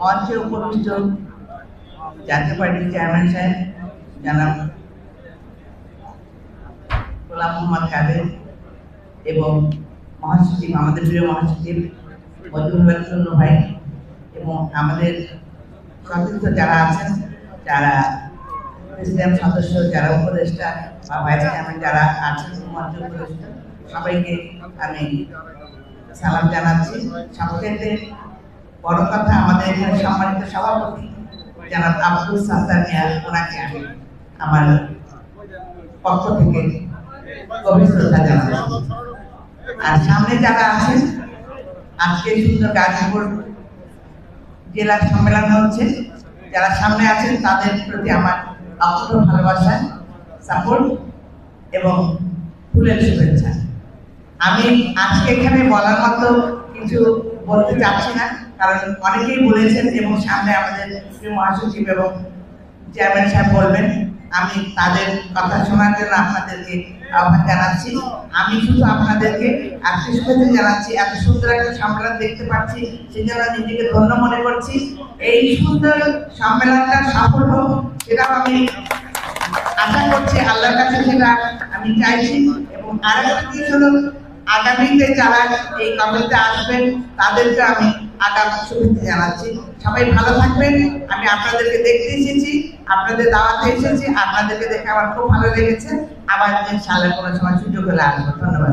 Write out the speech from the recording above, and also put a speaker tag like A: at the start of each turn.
A: মঞ্চে উপবিষ্ট জাতীয় পার্টির চেয়ারম্যান সাহেব জানাব গোলাম মোহাম্মদ কাদের এবং মহাসচিব, আমাদের প্রিয় মহাসচিব মজুরুল্লাহ চন্দ্র ভাই এবং আমাদের সতীর্থ যারা আছেন, যারা প্রেসিডেন্ট সদস্য, যারা উপদেষ্টা বা ভাইস চেয়ারম্যান যারা আছেন, মঞ্চ উপদেষ্টা সবাইকে আমি সালাম জানাচ্ছি। সবচেয়ে বড় কথা, আমাদের এখানে সম্মানিত সভাপতি জানাব আব্দুল সাত্তার মিয়া ওনাকে আমি আমার পক্ষ থেকে গভীর শ্রদ্ধা জানাচ্ছি। আর সামনে যারা আছেন, আজকে সুন্দর গাজীপুর জেলা সম্মেলন হচ্ছে। যারা সামনে আছেন, তাদের প্রতি আমার অকুত ভালোবাসা, সাপোর্ট এবং ফুলের শুভেচ্ছা। আমি আজকে এখানে বলার মতো কিছু বলতে চাচ্ছি না, কারণ অনেকেই বলেছেন এবং সামনে আমাদের মহাসচিব এবং চেয়ারম্যান সাহেব বলবেন, আমি তাদের কথা শোনার জন্য আপনাদেরকে আহ্বান জানাচ্ছি। আমি শুধু আপনাদেরকে আজকে শুভেচ্ছা জানাচ্ছি, এত সুন্দর একটা সম্মেলন দেখতে পাচ্ছি, সেই জন্য নিজেকে ধন্য মনে করছি। এই সুন্দর সম্মেলনটা সফল হোক সেটাও আমি আশা করছি আল্লাহর কাছে সেটা আমি চাইছি। এবং আরেকটা জিনিস হলো আগামীতে যারা এই কমিটিতে আসবেন, তাদেরকে আমি আগাম শুভেচ্ছা জানাচ্ছি। সবাই ভালো থাকবেন। আমি আপনাদেরকে দেখতে এসেছি, আপনাদের দাওয়াতে এসেছি, আপনাদেরকে দেখে আমার খুব ভালো লেগেছে। আবার সালের কোনো সময় সুযোগ হলে আসব। ধন্যবাদ